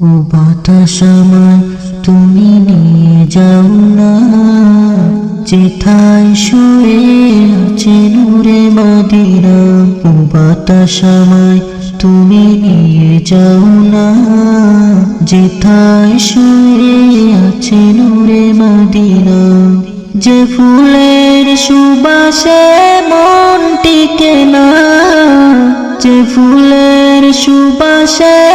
ও বাতাস আমায়, তুমি নিয়ে যাও না। যেথায় শুয়ে আছে নূরে মাদিনা, ও বাতাস তুমি নিয়ে যাও না। যেথায় শুয়ে আছে নূরে মাদিনা, যে ফুলের সুবাসে মন টিকে না। যে ফুলের সুবাসে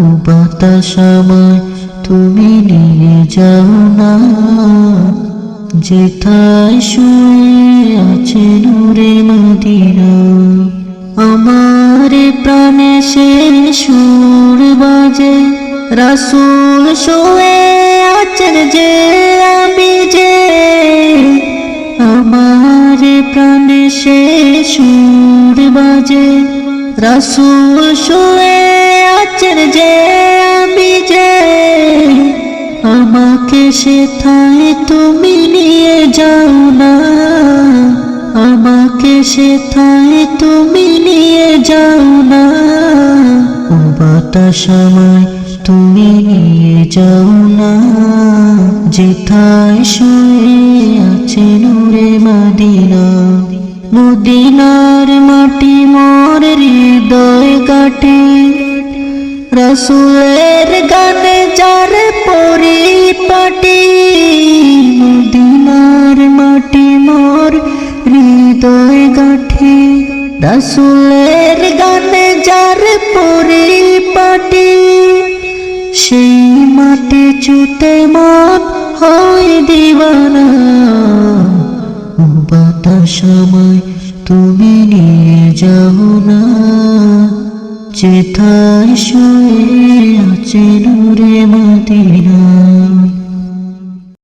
ও বাতাস তুমি নিয়ে যাও না। যেথায় শুয়ে আছে নূরে মদিনা, আমার প্রাণে সে সুর বাজে। রাসুল শুয়ে আছেন যে আমি যে, আমার প্রাণে সে সুর বাজে। রাসুল শুয়ে আছেন যে আমি যে, আমাকে সেথায় তুমি নিয়ে যাও না। আমাকে সেথায় তুমি নিয়ে যাও না। ও বাতাস তুমি নিয়ে যাও না। যেথায় শুয়ে আছে নূরে মাদিনা, মদিনার মাটি মোর হৃদয় কাটে। রসুলের গানে যার পরিপাটি, মদিনার মাটি মোর হৃদয় গাঠে। রসুলের গানে যার পরিপাটি, সেই মাটি চুতে মন হয় দিবানা। বাতাস আমায় তুমি নিয়ে যাও না চেতার সুরে আছে নূরে মাতিরা